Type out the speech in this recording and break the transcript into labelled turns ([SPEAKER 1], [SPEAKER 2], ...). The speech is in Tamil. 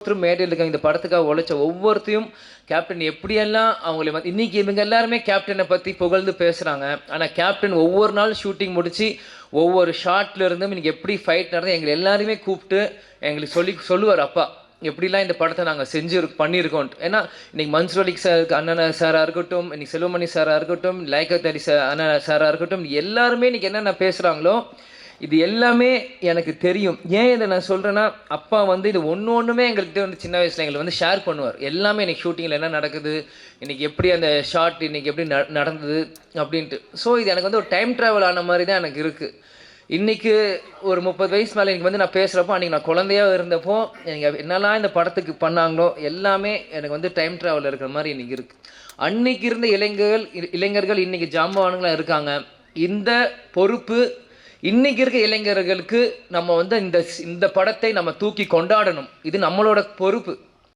[SPEAKER 1] ஒவ்வொருத்தரும் மேடையில் இருக்காங்க. இந்த படத்துக்காக உழைச்ச ஒவ்வொருத்தையும் கேப்டன் எப்படியெல்லாம் அவங்களை வந்து இன்னைக்கு இவங்க எல்லாருமே கேப்டனை பற்றி புகழ்ந்து பேசுகிறாங்க ஆனால் கேப்டன் ஒவ்வொரு நாள் ஷூட்டிங் முடிச்சு ஒவ்வொரு ஷார்ட்ல இருந்தும் இன்னைக்கு எப்படி ஃபைட் நடந்து எங்களை எல்லாருமே கூப்பிட்டு எங்களுக்கு சொல்லி சொல்லுவார் அப்பா. எப்படிலாம் இந்த படத்தை நாங்கள் செஞ்சு பண்ணியிருக்கோம் ஏன்னா இன்னைக்கு மன்சூர் சார் அண்ணன் சாராக இருக்கட்டும் இன்னைக்கு செல்வமணி சாராக இருக்கட்டும் லைக்கத் சார் அண்ணன் சாராக இருக்கட்டும் எல்லாருமே இன்னைக்கு என்னென்ன பேசுகிறாங்களோ இது எல்லாமே எனக்கு தெரியும். ஏன் இதை நான் சொல்கிறேன்னா அப்பா வந்து இது ஒன்று ஒன்றுமே எங்கள்கிட்ட வந்து சின்ன வயசில் எங்களை வந்து ஷேர் பண்ணுவார். எல்லாமே இன்றைக்கி ஷூட்டிங்கில் என்ன நடக்குது இன்றைக்கி எப்படி அந்த ஷார்ட் இன்றைக்கி எப்படி ந- நடந்தது அப்படின்ட்டு. ஸோ இது எனக்கு வந்து ஒரு டைம் ட்ராவல் ஆன மாதிரி தான் எனக்கு இருக்குது இன்றைக்கி ஒரு முப்பது வயசு மேலே எனக்கு வந்து நான் பேசுகிறப்போ அன்றைக்கி நான் குழந்தையாக இருந்தப்போ எனக்கு என்னெல்லாம் இந்த படத்துக்கு பண்ணாங்களோ எல்லாமே எனக்கு வந்து டைம் ட்ராவல் இருக்கிற மாதிரி இன்றைக்கி இருக்குது அன்னைக்கு இருந்த இளைஞர்கள் இ- இளைஞர்கள் இன்றைக்கி ஜாம்பவானுங்களாக இருக்காங்க. இந்த பொறுப்பு இன்னைக்கு இருக்க இளைஞர்களுக்கு நம்ம வந்து இந்த இந்த படத்தை நம்ம தூக்கி கொண்டாடணும். இது நம்மளோட பொறுப்பு.